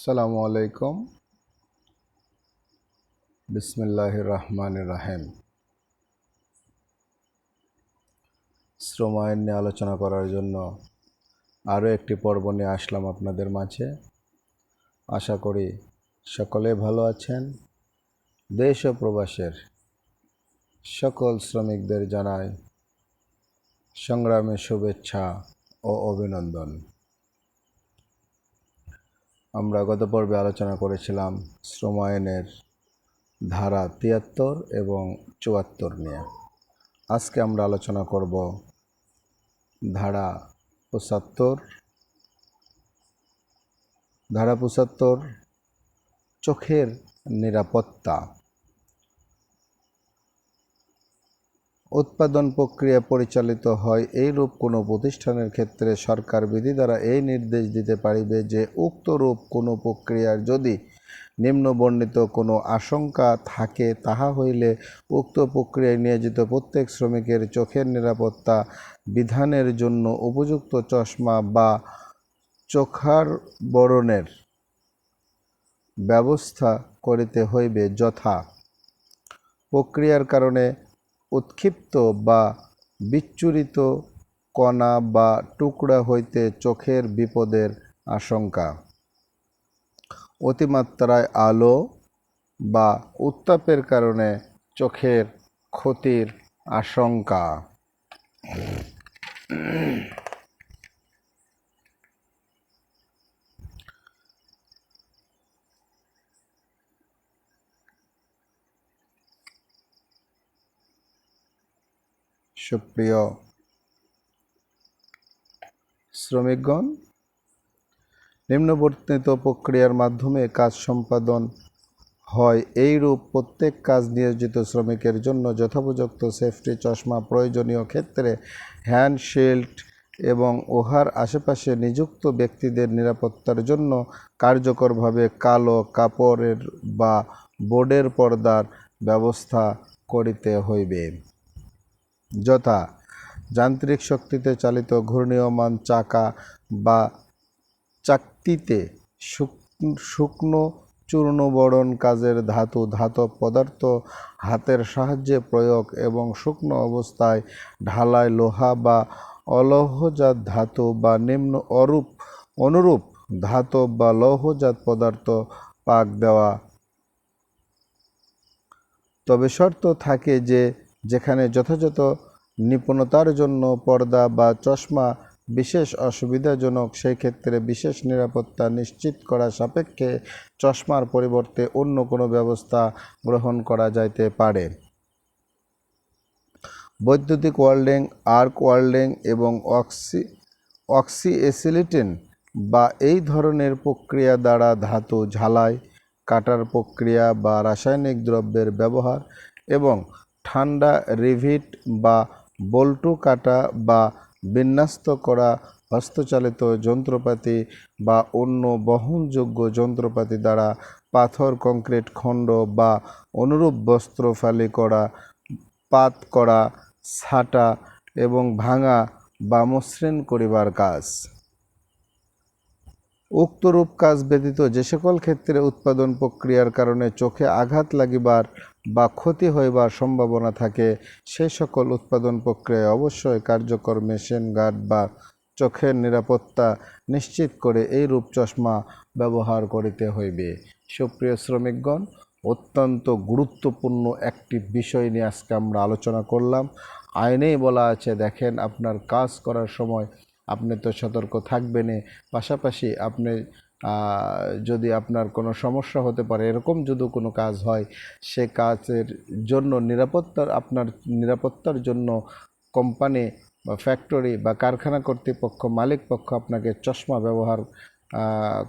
আসসালামু আলাইকুম। বিসমিল্লাহ রহমান রাহেম। শ্রম আইন নিয়ে আলোচনা করার জন্য আরও একটি পর্ব নিয়ে আসলাম আপনাদের মাঝে। আশা করি সকলে ভালো আছেন। দেশ ও প্রবাসের সকল শ্রমিকদের জানাই সংগ্রামের শুভেচ্ছা ও অভিনন্দন। আমরা গত পর্বে আলোচনা করেছিলাম শ্রম আইনের ধারা তিয়াত্তর এবং চুয়াত্তর নিয়ে। আজকে আমরা আলোচনা করব ধারা পঁচাত্তর। ধারা পঁচাত্তর, চোখের নিরাপত্তা। উৎপাদন প্রক্রিয়া পরিচালিত হয়, এইরূপ কোনো প্রতিষ্ঠানের ক্ষেত্রে সরকার বিধি দ্বারা এই নির্দেশ দিতে পারিবে যে, উক্ত রূপ কোনো প্রক্রিয়ার যদি নিম্ন বর্ণিত কোনো আশঙ্কা থাকে, তাহা হইলে উক্ত প্রক্রিয়ায় নিয়োজিত প্রত্যেক শ্রমিকের চোখের নিরাপত্তা বিধানের জন্য উপযুক্ত চশমা বা চোখার বরণের ব্যবস্থা করিতে হইবে, যথা প্রক্রিয়ার কারণে উৎক্ষিপ্ত বা বিচ্ছুরিত কণা বা টুকরা হইতে চোখের বিপদের আশঙ্কা। অতিমাত্রায় আলো বা উত্তাপের কারণে চোখের ক্ষতির আশঙ্কা। সুপ্রিয় শ্রমিকগণ, নিম্নবর্তিত প্রক্রিয়ার মাধ্যমে কাজ সম্পাদন হয় এইরূপ প্রত্যেক কাজ নিয়োজিত শ্রমিকের জন্য যথোপযুক্ত সেফটি, চশমা, প্রয়োজনীয় ক্ষেত্রে হ্যান্ডশিল্ড এবং উহার আশেপাশে নিযুক্ত ব্যক্তিদের নিরাপত্তার জন্য কার্যকরভাবে কালো কাপড়ের বা বোর্ডের পর্দার ব্যবস্থা করিতে হইবে। যথা যান্ত্রিক শক্তিতে চালিত ঘূর্ণীয়মান চাকা বা চাকতিতে শুকনো চূর্ণবরণ কাজের ধাতু ধাতব পদার্থ হাতের সাহায্যে প্রয়োগ এবং শুকনো অবস্থায় ঢালাই লোহা বা অলৌহজাত ধাতু বা নিম্ন অরূপ অনুরূপ ধাতব বা লৌহজাত পদার্থ পাক দেওয়া। তবে শর্ত থাকে যে যেখানে যথাযথ নিপুণতার জন্য পর্দা বা চশমা বিশেষ অসুবিধাজনক, সেই ক্ষেত্রে বিশেষ নিরাপত্তা নিশ্চিত করা সাপেক্ষে চশমার পরিবর্তে অন্য কোনো ব্যবস্থা গ্রহণ করা যাইতে পারে। বৈদ্যুতিক ওয়ার্ল্ডিং, আর্ক ওয়ার্ল্ডিং এবং অক্সি, অক্সিএসিলিটিন বা এই ধরনের প্রক্রিয়া দ্বারা ধাতু ঝালাই, কাটার প্রক্রিয়া বা রাসায়নিক দ্রব্যের ব্যবহার এবং ঠান্ডা রিভিট বা বল্টু কাটা বা বিন্যস্ত করা হস্তচালিত যন্ত্রপাতি বা অন্য বহনযোগ্য যন্ত্রপাতি দ্বারা পাথর, কংক্রিট, খণ্ড বা অনুরূপ বস্ত্র ফালি করা, পাত করা, ছাটা এবং ভাঙা বা মসৃণ করিবার কাজ। উক্তরূপ কাজ ব্যতীত যে সকল ক্ষেত্রে উৎপাদন প্রক্রিয়ার কারণে চোখে আঘাত লাগিবার বা ক্ষতি হইবার সম্ভাবনা থাকে, সে সকল উৎপাদন প্রক্রিয়ায় অবশ্যই কার্যকর মেশিন গার্ড বা চোখের নিরাপত্তা নিশ্চিত করে এই রূপ চশমা ব্যবহার করিতে হইবে। সুপ্রিয় শ্রমিকগণ, অত্যন্ত গুরুত্বপূর্ণ একটি বিষয় নিয়ে আজকে আমরা আলোচনা করলাম। আইনেই বলা আছে, দেখেন আপনার কাজ করার সময় আপনি তো সতর্ক থাকবেনই। পাশাপাশি আপনি যদি আপনার কোনো সমস্যা হতে পারে, এরকম যদি কোনো কাজ হয়, সে কাজের জন্য নিরাপত্তার, আপনার নিরাপত্তার জন্য কোম্পানি বা ফ্যাক্টরি বা কারখানা কর্তৃপক্ষ, মালিক পক্ষ আপনাকে চশমা ব্যবহার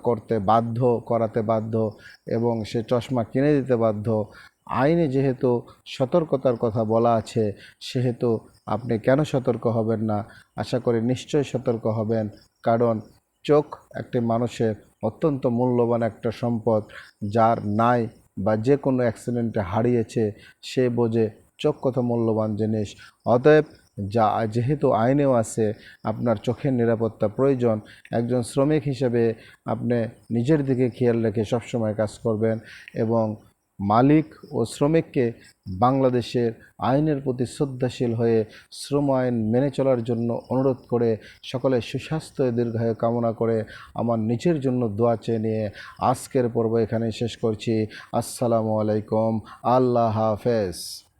করতে বাধ্য, করাতে বাধ্য এবং সে চশমা কিনে দিতে বাধ্য আইনে যেহেতু সতর্কতার কথা বলা আছে, সেহেতু আপনি কেন সতর্ক হবেন না? আশা করি নিশ্চয়ই সতর্ক হবেন। কারণ চোখ একটি মানুষের অত্যন্ত মূল্যবান একটা সম্পদ, যার নাই বা যে কোনো অ্যাক্সিডেন্টে হারিয়েছে, সে বোঝে চোখ কত মূল্যবান জিনিস। অতএব যা যেহেতু আইনেও আছে, আপনার চোখের নিরাপত্তা প্রয়োজন। একজন শ্রমিক হিসেবে আপনি নিজের দিকে খেয়াল রেখে সবসময় কাজ করবেন এবং মালিক ও শ্রমিককে বাংলাদেশের আইনের প্রতি শ্রদ্ধাশীল হয়ে শ্রম আইন মেনে চলার জন্য অনুরোধ করে সকলে সুস্বাস্থ্য দীর্ঘায়ু কামনা করে আমার নিজের জন্য দোয়া চেয়ে নিয়ে আজকের পর্ব এখানে শেষ করছি। আসসালামু আলাইকুম। আল্লাহ হাফেজ।